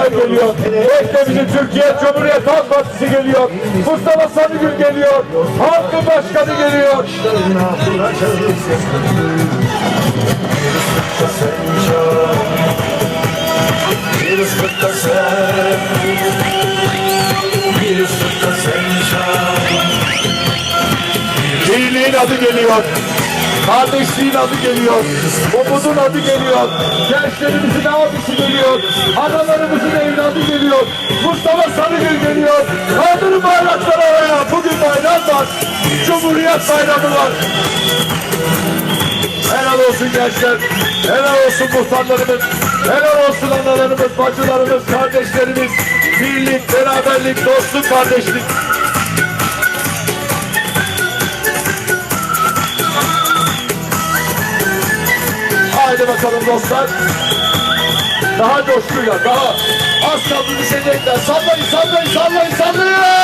Gençler geliyor. Bekle bizi Türkiye Cumhuriyet Halk Partisi geliyor. Mustafa Sarıgül geliyor. Halkın Başkanı geliyor. Bir ıslıkta sen Bir ıslıkta sen Birliğin adı geliyor. Kardeşliğin adı geliyor. Umudun adı geliyor. Gençlerimizin abisi geliyor. Analarımızın evladı geliyor. Mustafa Sarıgül geliyor. Kaldırın bayrakları havaya. Bugün bayram var. Cumhuriyet bayramı var. Helal olsun gençler. Helal olsun muhtarlarımız. Helal olsun analarımız, bacılarımız, kardeşlerimiz. Birlik, beraberlik, dostluk, kardeşlik. Haydi bakalım dostlar. Daha coşkuyla, daha az kaldı düşecekler. Sallayın, sallayın, sallayın, sallayın.